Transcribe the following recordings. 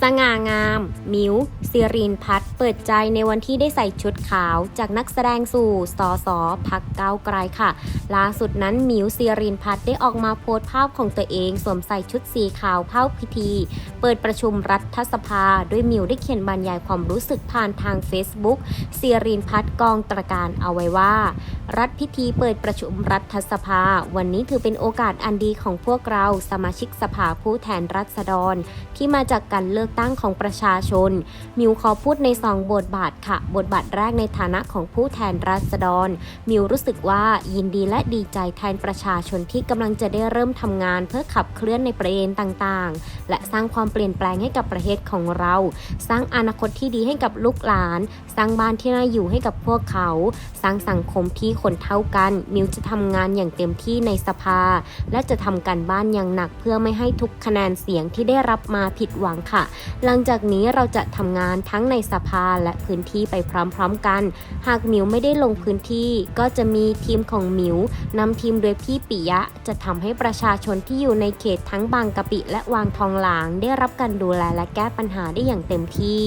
สง่างาม มิวซีรีนพัฒเปิดใจในวันที่ได้ใส่ชุดขาว จากนักแสดงสู่สอสอพักเก้าไกลค่ะ ล่าสุดนั้นมิวซีรีนพัฒได้ออกมาโพสต์ภาพของตัวเองสวมใส่ชุดสีขาวเข้าพิธี เปิดประชุมรัฐสภา ด้วยมิวได้เขียนบรรยายความรู้สึกผ่านทาง Facebook ซีรีนพัฒกองตระการเอาไว้ว่า รัฐพิธีเปิดประชุมรัฐสภา วันนี้ถือเป็นโอกาสอันดีของพวกเราสมาชิกสภาผู้แทนรัษฎรที่มาจากการเลือกือกตั้งของประชาชน มิวขอพูดในสองบทบาทค่ะ บทบาทแรกในฐานะของผู้แทนรัษฎร มิวรู้สึกว่ายินดีและดีใจแทนประชาชนที่กำลังจะได้เริ่มทำงาน เพื่อขับเคลื่อนในประเด็นต่างๆ และสร้างความเปลี่ยนแปลงให้กับประเทศของเรา สร้างอนาคตที่ดีให้กับลูกหลาน สร้างบ้านที่น่าอยู่ให้กับพวกเขา สร้างสังคมที่คนเท่ากัน มิวจะทำงานอย่างเต็มที่ในสภา และจะทำการบ้านอย่างหนักเพื่อไม่ให้ทุกคะแนนเสียงที่ได้รับมาผิดหวังค่ะหลังจากนี้เราจะทำงานทั้งในสภาและพื้นที่ไปพร้อมๆกัน หากมิวไม่ได้ลงพื้นที่ ก็จะมีทีมของมิวนำทีมโดยพี่ปิยะ จะทำให้ประชาชนที่อยู่ในเขตทั้งบางกะปิและวางทองหลาง ได้รับการดูแลและแก้ปัญหาได้อย่างเต็มที่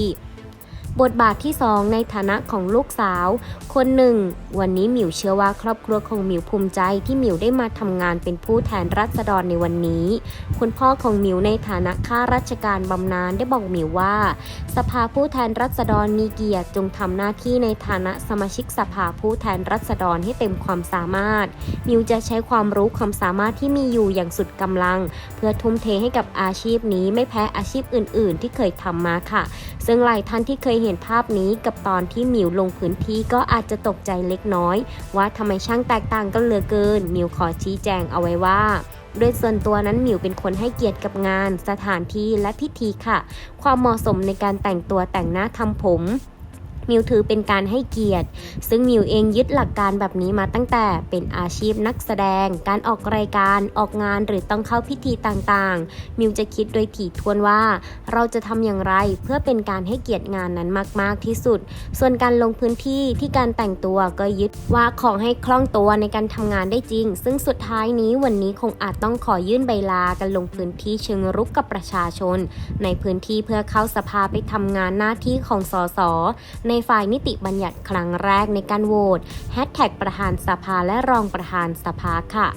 บทบาทที่ 2 ในฐานะของลูกสาว คนหนึ่ง วันนี้หมิวเชื่อว่าครอบครัวของหมิวภูมิใจที่หมิวได้มาทำงานเป็นผู้แทนรัษฎรในวันนี้ คุณพ่อของหมิวในฐานะข้าราชการบำนาญได้บอกหมิวว่า สภาผู้แทนรัษฎรมีเกียรติจงทำหน้าที่ในฐานะสมาชิกสภาผู้แทนรัษฎรให้เต็มความสามารถมิวจะใช้ความรู้ความสามารถที่มีอยู่อย่างสุดกำลัง เพื่อทุ่มเทให้กับอาชีพนี้ไม่แพ้อาชีพอื่น ๆ ที่เคยทำมาค่ะ ซึ่งหลายท่านที่เคยเห็นภาพนี้กับตอนที่หมิวลงพื้นที่ก็อาจจะตกใจเล็กน้อย ว่าทำไมช่างแตกต่างกันเหลือเกินมิวขอชี้แจงเอาไว้ว่าโดยส่วนตัวนั้นหมิวเป็นคนให้เกียรติกับงาน สถานที่และพิธีค่ะ ความเหมาะสมในการแต่งตัวแต่งหน้าทำผม มิวถือเป็นการให้เกียรติ ซึ่งมิวเองยึดหลักการแบบนี้มาตั้งแต่เป็นอาชีพนักแสดง การออกรายการออกงานหรือต้องเข้าพิธีต่างๆ มิวจะคิดโดยถี่ถ้วนว่า เราจะทำอย่างไรเพื่อเป็นการให้เกียรติงานนั้นมาก ๆที่สุด ส่วนการลงพื้นที่ที่การแต่งตัวก็ยึดว่าขอให้คล่องตัวในการทำงานได้จริง ซึ่งสุดท้ายนี้วันนี้คงอาจต้องขอยื่นใบลากันลงพื้นที่เชิงรุกกับประชาชน ในพื้นที่เพื่อเข้าสภาไปทำงานหน้าที่ของสสในฝ่ายนิติบัญญัติครั้งแรกในการโหวตแฮชแท็กประธานสภาและรองประธานสภาค่ะ